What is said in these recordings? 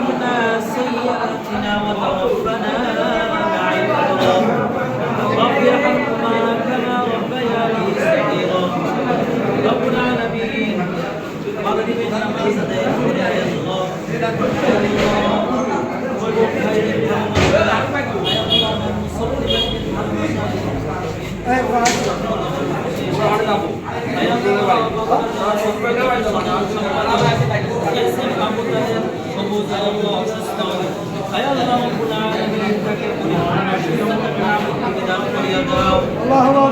عنا سيئاتنا وتوفنا مع الأبرار رب ارحمهما Thank you. قبوز الله استغفر يا الله رب العالمين انك كل شيء الله الله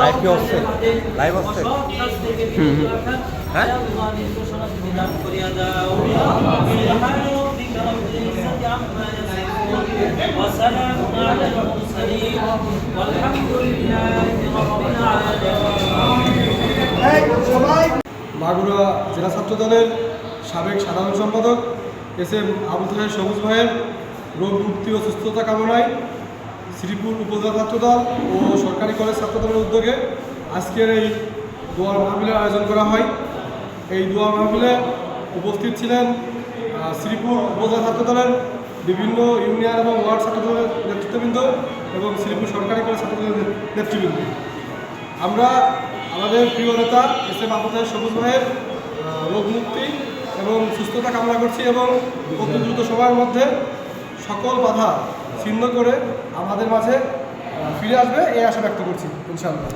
লাইফে আসছে live আসছে হ্যাঁ وسلام على المرسلين والحمد لله মাগুরা জেলা ছাত্র দলের সাবেক সাধারণ সম্পাদক এস এম আবু তাহের সবুজ ভাইয়ের রোগ মুক্তি ও সুস্থতা কামনায় শ্রীপুর উপজেলা ছাত্রদল ও সরকারি কলেজ ছাত্রদলের উদ্যোগে আজকের এই দোয়ার মাহফিলের আয়োজন করা হয়। এই দোয়া মাহফিলে উপস্থিত ছিলেন শ্রীপুর উপজেলা ছাত্রদলের বিভিন্ন ইউনিয়ন এবং ওয়ার্ড ছাত্রদলের নেতৃত্ববৃন্দ এবং শ্রীপুর সরকারি কলেজ ছাত্রদলের নেতৃবৃন্দ। আমরা আমাদের প্রিয় নেতা এস এম আবুতাহের সবুজ ভাইয়ের আহ, রোগ মুক্তি এবং সুস্থতা কামনা করছি এবং অতি দ্রুত সময়ের মধ্যে সকল বাধা ছিন্ন করে আমাদের মাঝে ফিরে আসবে এই আশা ব্যক্ত করছি ইনশাআল্লাহ।